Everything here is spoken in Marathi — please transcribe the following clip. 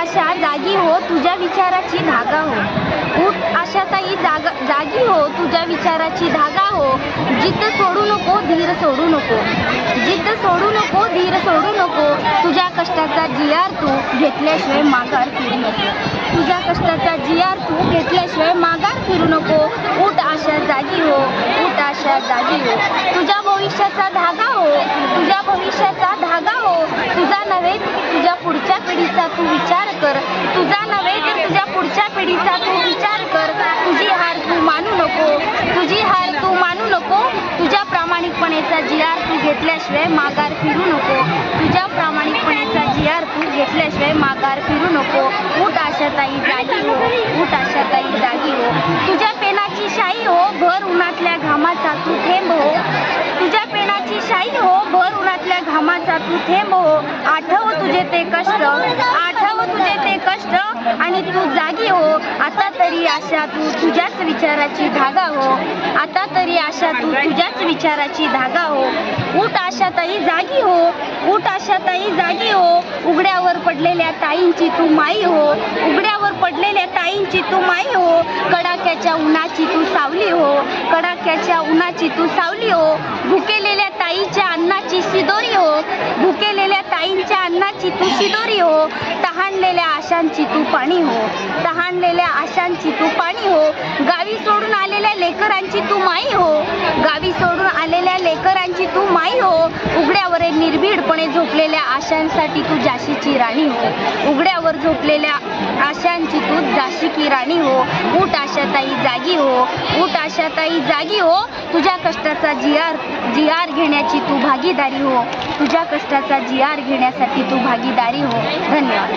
आशा जागी हो तुझ्या विचाराची धागा हो. उठ आशाताई जागा जागी हो तुझ्या विचाराची धागा हो. जिद्द सोडू नको धीर सोडू नको. जिद्द सोडू नको धीर सोडू नको. तुझ्या कष्टाचा जियार तू घेतल्याशिवाय माघार फिरू नको. तुझ्या कष्टाचा जियार तू घेतल्याशिवाय माघार फिरू नको. उठ आशा जागी हो उठ आशा जागी हो. तुझ्या भविष्याचा धागा हो तुझ्या भविष्याचा धागा हो. तुझा पिढीचा तू विचार कर. तुझा नव्हे तर तुझ्या पुढच्या पिढीचा तू विचार कर. तुझी हार तू मानू नको. तुझी हार तू मानू नको. तुझ्या प्रामाणिकपणेचा जिआर तू घेतल्याशिवाय माघार फिरू नको. तुझ्या प्रामाणिकपणेचा जिआर तू घेतल्याशिवाय माघार फिरू नको. उठ आशाताई जागी हो. उठ आशाताई जागी हो तुझ्या पेनाची शाई हो भर उन्हातल्या घामाचा तू थेंब हो तुझ्या पेनाची शाई हो भर उन्हातल्या कुठे मोह आठव तुझे ते कष्ट आठव तुझे ते कष्ट आणि तू जागी हो. आता तरी आशा तू तुझ्याच विचाराची धागा हो. आता तरी आशा तू तुझ्याच विचाराची धागा हो. उठ आशाताई जागी हो. उठ आशाताई जागी हो. उघड्यावर पडलेल्या ताईंची तू माई हो. उघड्यावर पडलेल्या ताईंची तू माई हो. कडाक्याच्या उन्हाची तू सावली हो. कडाक्याच्या उन्हाची तू सावली हो. भुकेलेल्या ताईच्या अन्नाची शिदोरी हो. भुकेलेल्या ताईंच्या अन्नाची तू शिदोरी हो. तहानलेल्या आशांची तू पाणी हो. तहानलेल्या आशांची तू पाणी हो. गावी सोडून आलेल्या लेकरांची तू आलेल्या तू माई हो. उघड्यावर निर्भीडपणे झोपलेल्या आशांसाठी तू जाशीची राणी हो. उघड्यावर झोपलेल्या आशांची तू जाशिकी राणी हो. उठ आशाताई जागी हो. उठ आशाताई जागी हो. तुझ्या कष्टाचा जियार जियार घेण्याची तू भागीदारी हो. तुझ्या कष्टाचा जियार घेण्यासाठी तू भागीदारी हो. धन्यवाद.